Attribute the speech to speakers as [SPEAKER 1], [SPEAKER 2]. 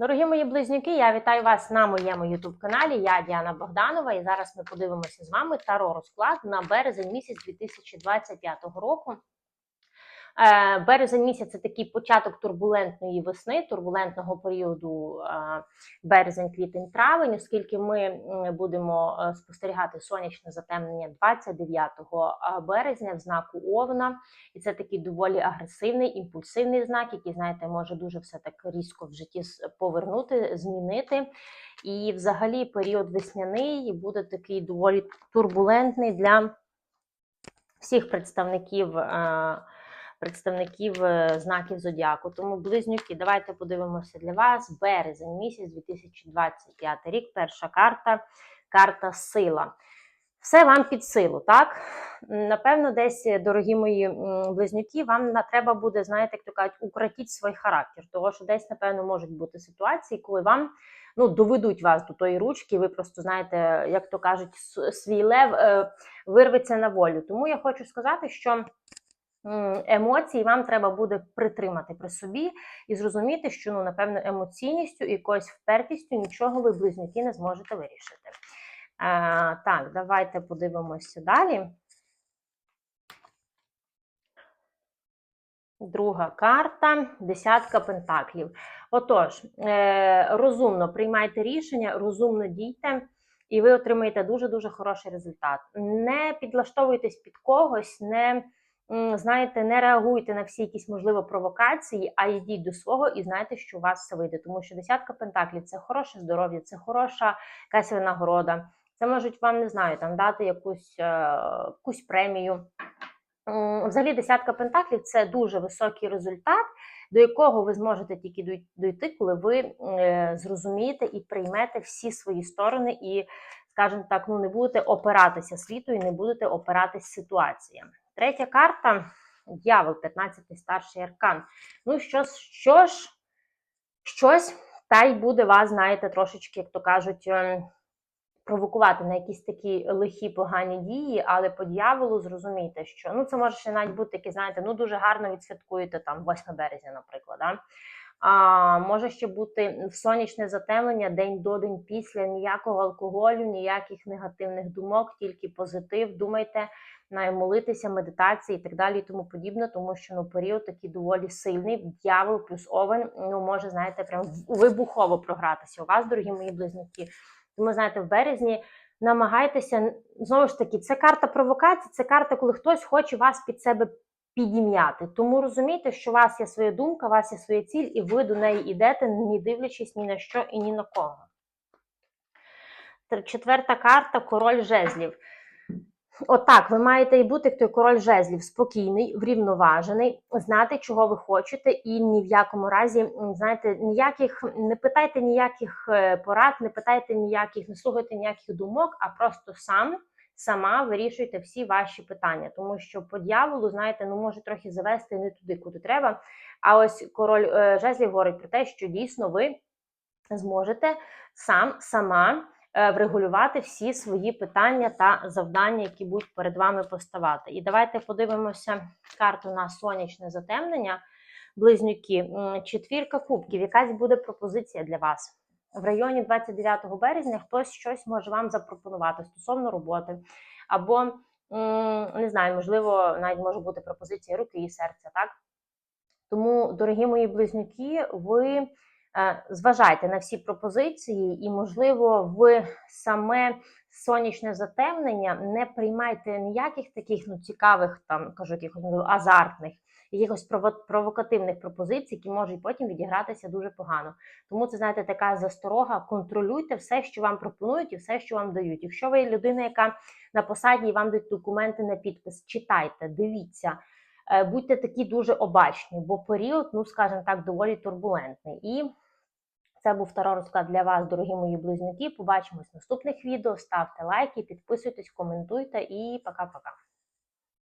[SPEAKER 1] Дорогі мої близнюки, я вітаю вас на моєму ютуб-каналі. Я Діана Богданова, і зараз ми подивимося з вами таро розклад на березень місяць 2025 року. Е, Березень місяць це такий початок турбулентної весни, турбулентного періоду е, березень, квітень, травень, оскільки ми будемо е, спостерігати сонячне затемнення 29 березня в знаку Овна. І це такий доволі агресивний, імпульсивний знак, який, знаєте, може дуже все так різко в житті повернути, змінити. І взагалі період весняний буде такий доволі турбулентний для всіх представників. Представників е, знаків зодіаку. Тому близнюки, давайте подивимося для вас. Березень місяць 2025 рік. Перша карта карта сила. Все вам під силу, так? Напевно, десь, е, дорогі мої близнюки, вам треба буде, знаєте, як то кажуть, укротіть свій характер. Тому що десь, напевно, можуть бути ситуації, коли вам ну, доведуть вас до тої ручки, ви просто знаєте, як то кажуть, свій лев е, вирветься на волю. Тому я хочу сказати, що. М, Емоції вам треба буде притримати при собі і зрозуміти, що ну напевно емоційністю і якоюсь впертістю нічого ви близнюки не зможете вирішити. Е, так, давайте подивимося далі. Друга карта десятка пентаклів. Отож, е, розумно приймайте рішення, розумно дійте, і ви отримаєте дуже-дуже хороший результат. Не підлаштовуйтесь під когось, не знаєте, не реагуйте на всі якісь можливо провокації, а йдіть до свого і знайте, що у вас все вийде. Тому що десятка пентаклів це хороше здоров'я, це хороша якась винагорода. Це можуть вам не знаю, там дати якусь, е, якусь премію. Взагалі, десятка пентаклів це дуже високий результат, до якого ви зможете тільки дойти, коли ви е, зрозумієте і приймете всі свої сторони, і, скажімо так, ну не будете опиратися світу і не будете опиратись ситуаціям. Третя карта дьявол, 15 старший аркан. Ну що, що ж, щось та й буде вас, знаєте, трошечки, як то кажуть. ем, провокувати на якісь такі лихі погані дії, але по дьяволу зрозумійте, що ну це може ще навіть бути такі, знаєте, ну дуже гарно відсвяткуєте там 8 березня, наприклад. Да? А може ще бути сонячне затемнення, день до день після ніякого алкоголю, ніяких негативних думок, тільки позитив. Думайте, молитися, медитації і так далі, і тому подібне, тому що ну період такий доволі сильний. Дьявол плюс овен ну може, знаєте, прям вибухово програтися у вас, дорогі мої близнюки. Тому, знаєте, в березні намагайтеся знову ж таки, це карта провокації, це карта, коли хтось хоче вас під себе підім'яти. Тому розумійте, що у вас є своя думка, у вас є своя ціль, і ви до неї йдете, не дивлячись ні на що і ні на кого. Четверта карта король жезлів. Отак, ви маєте і бути як той король жезлів, спокійний, врівноважений, знати, чого ви хочете, і ні в якому разі, знаєте, ніяких не питайте ніяких е, порад, не питайте ніяких, не слухайте ніяких думок, а просто сам. Сама вирішуйте всі ваші питання, тому що по дьяволу, знаєте, ну може трохи завести не туди, куди треба. А ось король е, жезлів говорить про те, що дійсно ви зможете сам сама е, врегулювати всі свої питання та завдання, які будуть перед вами поставати. І давайте подивимося карту на сонячне затемнення. Близнюки, четвірка кубків, якась буде пропозиція для вас. В районі 29 березня хтось щось може вам запропонувати стосовно роботи, або не знаю, можливо, навіть може бути пропозиція руки і серця, так? Тому, дорогі мої близнюки, ви зважайте на всі пропозиції, і, можливо, в саме сонячне затемнення не приймайте ніяких таких ну, цікавих, там кажу, якихось азартних, якихось прово- провокативних пропозицій, які можуть потім відігратися дуже погано. Тому це знаєте, така засторога. Контролюйте все, що вам пропонують, і все, що вам дають. Якщо ви людина, яка на посаді і вам дають документи на підпис, читайте, дивіться. Е, Будьте такі дуже обачні, бо період, ну скажімо так, доволі турбулентний. І це був второй розклад для вас, дорогі мої близнюки. Побачимось в наступних відео. Ставте лайки, підписуйтесь, коментуйте і пока-пока.